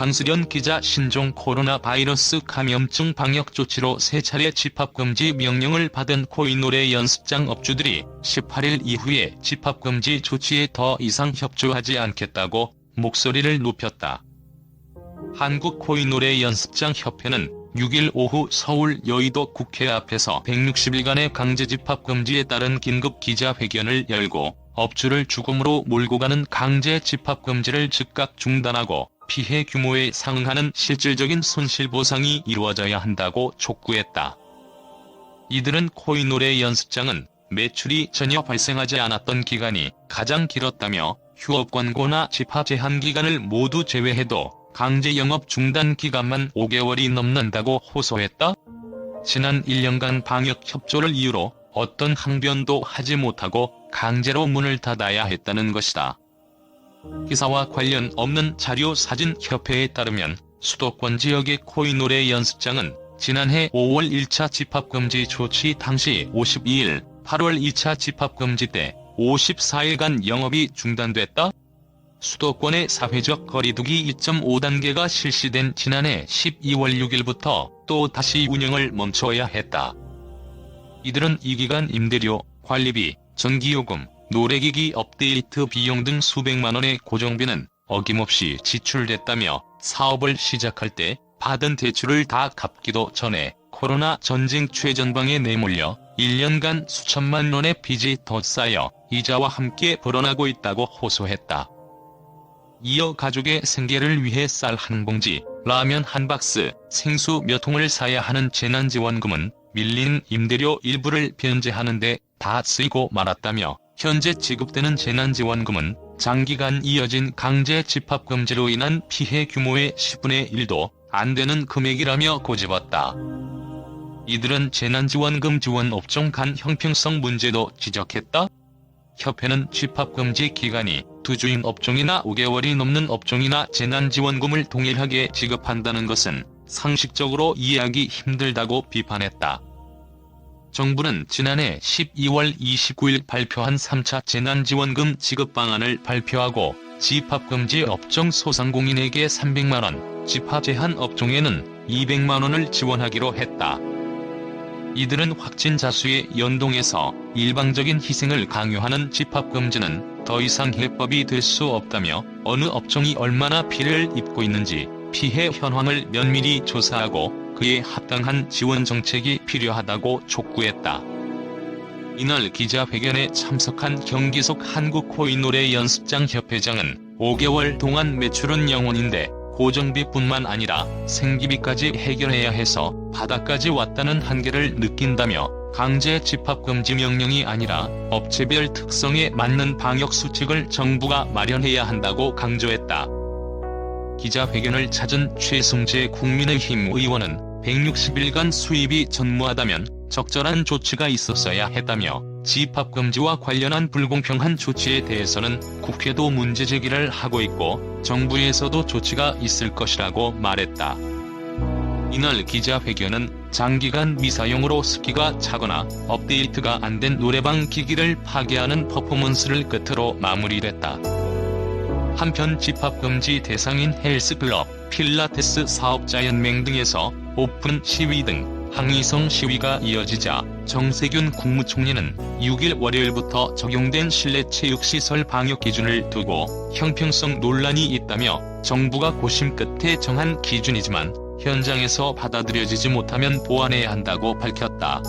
강수련 기자 신종 코로나 바이러스 감염증 방역 조치로 세 차례 집합금지 명령을 받은 코인 노래 연습장 업주들이 18일 이후에 집합금지 조치에 더 이상 협조하지 않겠다고 목소리를 높였다. 한국 코인 노래 연습장 협회는 6일 오후 서울 여의도 국회 앞에서 160일간의 강제 집합 금지에 따른 긴급 기자회견을 열고 업주를 죽음으로 몰고 가는 강제 집합 금지를 즉각 중단하고 피해 규모에 상응하는 실질적인 손실 보상이 이루어져야 한다고 촉구했다. 이들은 코인 노래 연습장은 매출이 전혀 발생하지 않았던 기간이 가장 길었다며 휴업 권고나 집합 제한 기간을 모두 제외해도 강제 영업 중단 기간만 5개월이 넘는다고 호소했다. 지난 1년간 방역 협조를 이유로 어떤 항변도 하지 못하고 강제로 문을 닫아야 했다는 것이다. 기사와 관련 없는 자료 사진 협회에 따르면 수도권 지역의 코인 노래 연습장은 지난해 5월 1차 집합금지 조치 당시 52일, 8월 2차 집합금지 때 54일간 영업이 중단됐다. 수도권의 사회적 거리두기 2.5단계가 실시된 지난해 12월 6일부터 또 다시 운영을 멈춰야 했다. 이들은 이 기간 임대료, 관리비, 전기요금, 노래기기 업데이트 비용 등 수백만 원의 고정비는 어김없이 지출됐다며 사업을 시작할 때 받은 대출을 다 갚기도 전에 코로나 전쟁 최전방에 내몰려 1년간 수천만 원의 빚이 더 쌓여 이자와 함께 불어나고 있다고 호소했다. 이어 가족의 생계를 위해 쌀 한 봉지, 라면 한 박스, 생수 몇 통을 사야 하는 재난지원금은 밀린 임대료 일부를 변제하는데 다 쓰이고 말았다며 현재 지급되는 재난지원금은 장기간 이어진 강제 집합금지로 인한 피해 규모의 10분의 1도 안 되는 금액이라며 고집었다. 이들은 재난지원금 지원 업종 간 형평성 문제도 지적했다. 협회는 집합금지 기간이 두 주인 업종이나 5개월이 넘는 업종이나 재난지원금을 동일하게 지급한다는 것은 상식적으로 이해하기 힘들다고 비판했다. 정부는 지난해 12월 29일 발표한 3차 재난지원금 지급 방안을 발표하고 집합금지 업종 소상공인에게 300만원, 집합 제한 업종에는 200만원을 지원하기로 했다. 이들은 확진자 수에 연동해서 일방적인 희생을 강요하는 집합금지는 더 이상 해법이 될 수 없다며 어느 업종이 얼마나 피해를 입고 있는지 피해 현황을 면밀히 조사하고 그에 합당한 지원 정책이 필요하다고 촉구했다. 이날 기자회견에 참석한 경기속 한국코인노래 연습장 협회장은 5개월 동안 매출은 영원인데 고정비뿐만 아니라 생기비까지 해결해야 해서 바닥까지 왔다는 한계를 느낀다며 강제 집합금지 명령이 아니라 업체별 특성에 맞는 방역 수칙을 정부가 마련해야 한다고 강조했다. 기자회견을 찾은 최승재 국민의힘 의원은 160일간 수입이 전무하다면 적절한 조치가 있었어야 했다며 집합금지와 관련한 불공평한 조치에 대해서는 국회도 문제 제기를 하고 있고 정부에서도 조치가 있을 것이라고 말했다. 이날 기자회견은 장기간 미사용으로 습기가 차거나 업데이트가 안 된 노래방 기기를 파괴하는 퍼포먼스를 끝으로 마무리됐다. 한편 집합금지 대상인 헬스클럽, 필라테스 사업자연맹 등에서 오픈 시위 등 항의성 시위가 이어지자 정세균 국무총리는 6일 월요일부터 적용된 실내 체육시설 방역 기준을 두고 형평성 논란이 있다며 정부가 고심 끝에 정한 기준이지만 현장에서 받아들여지지 못하면 보완해야 한다고 밝혔다.